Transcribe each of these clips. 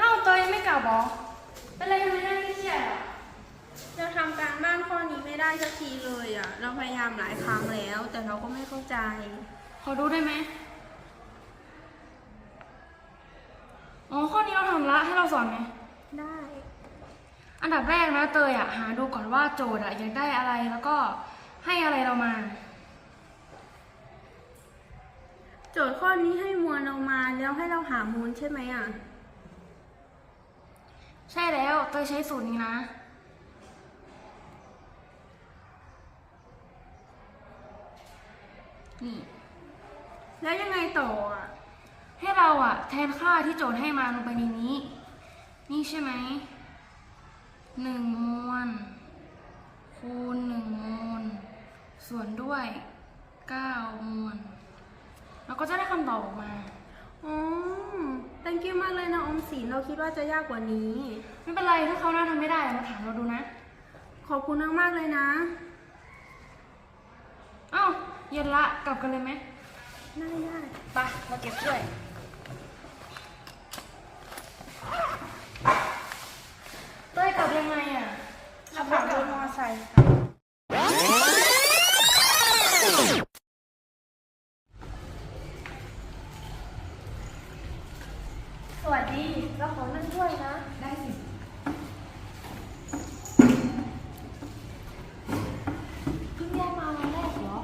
อ้าวเตยยังไม่กลับเหรอเป็นไรยังไม่ได้เครียดอะเราทำการบ้านข้อนี้ไม่ได้สักทีเลยอะ เราพยายามหลายครั้งแล้ว แต่เราก็ไม่เข้าใจ ขอดูได้ไหมอ๋อข้อนี้เราทำละให้เราสอนไหมได้ อันดับแรกนะเตยอะหาดูก่อนว่าโจทย์อะอยากได้อะไรแล้วก็ให้อะไรเรามา โจทย์ข้อนี้ให้มวลเรามาแล้วให้เราหามูลใช่ไหมอะ ใช่แล้วเตยใช้สูตรนี้นะ นี่ แล้วยังไงต่ออะ ให้เราอะ แทนค่าที่โจทย์ให้มาลงไปในนี้ นี่ใช่ไหมหนึ่งมวลคูณหนึ่งมวลส่วนด้วยเก้ามวลเราก็จะได้คำตอบออกมาอ๋อ thank you มากเลยนะออมสินเราคิดว่าจะยากกว่านี้ ไม่เป็นไรถ้าเขาหน้าทำไม่ได้มาถามเราดูนะ ขอบคุณมากๆเลยนะเอ้าเย็นละกลับกันเลยไหม ได้ได้ไปมาเก็บช่วย เต้ยกลับยังไงอะขับรถรถมอไซค์สวัสดีเราขอนั่งด้วยนะ ได้สิ เพิ่งย้ายมาวันแรกเหรอ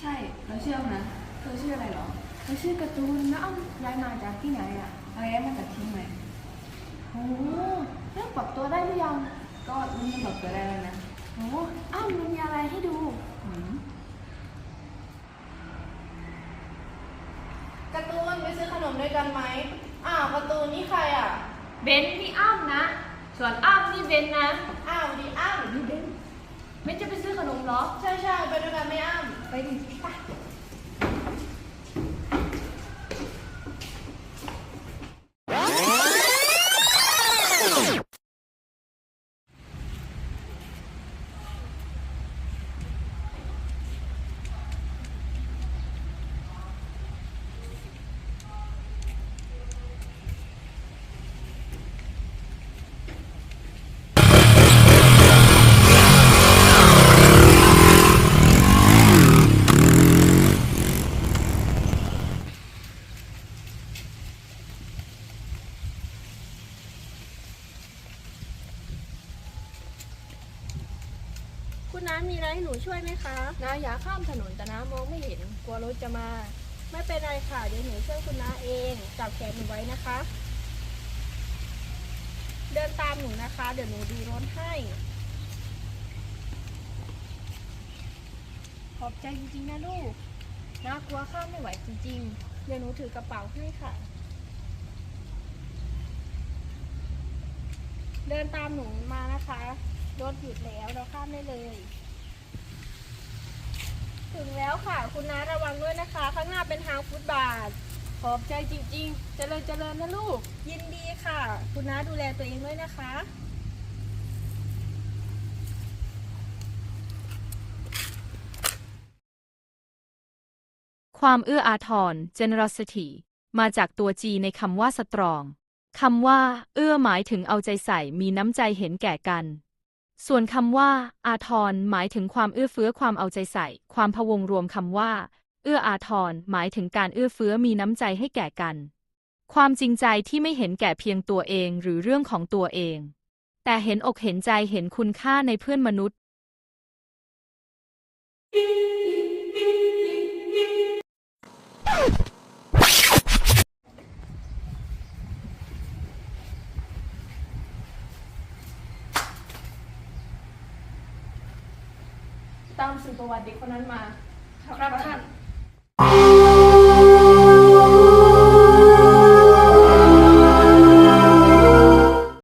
ใช่ เราเชื่อนะ เธอชื่ออะไรเหรอเราชื่อการ์ตูนนะอ้ำย้ายมาจากที่ไหนอะอะไรย้ายมาจากที่ไหนโอ้เริ่มปรับตัวได้หรือยัง ก็นี่มันบอกตัวได้แล้วนะโอ้อ้ำมันมีอะไรให้ดูอืมการ์ตูนไปซื้อขนมด้วยกันไหมอ้าวการ์ตูนนี่ใครอะ เบนนี่อ้ำนะ ส่วนอ้ำนี่เบนนะ อ้าวดีอ้ำเบนจะไปซื้อขนมเหรอ ใช่ใช่ๆไปด้วยกันไหม่อ้ำไปดิไป คุณ น้ามีอะไรให้หนูช่วยไหมคะ น้าอยากข้ามถนนแต่น้ามองไม่เห็นกลัวรถจะมา ไม่เป็นไรค่ะ เดี๋ยวหนูช่วยคุณน้าเอง จับแขนหนูไว้นะคะ เดินตามหนูนะคะ เดี๋ยวหนูดูรถให้ ขอบใจจริงๆนะลูก น้ากลัวข้ามไม่ไหวจริงๆ เดี๋ยวหนูถือกระเป๋าให้ค่ะ เดินตามหนูมานะคะ รถหยุดแล้วเราข้ามได้เลย ถึงแล้วค่ะ คุณน้าระวังด้วยนะคะ ข้างหน้าเป็นทางฟุตบาท ขอบใจจริงๆ เจริญเจริญนะลูก ยินดีค่ะ คุณน้าดูแลตัวเองด้วยนะคะความเอื้ออาทร generosity มาจากตัว G ในคำว่า strong คำว่า เอื้อหมายถึงเอาใจใส่มีน้ำใจเห็นแก่กัน ส่วนคำว่า อาทรหมายถึงความเอื้อเฟื้อความเอาใจใส่ ความพวงรวมคำว่า เอื้ออาทรหมายถึงการเอื้อเฟื้อมีน้ำใจให้แก่กัน ความจริงใจที่ไม่เห็นแก่เพียงตัวเองหรือเรื่องของตัวเอง แต่เห็นอกเห็นใจเห็นคุณค่าในเพื่อนมนุษย์ามสื่อประวัติเด็กคนนั้นมา ครับท่าน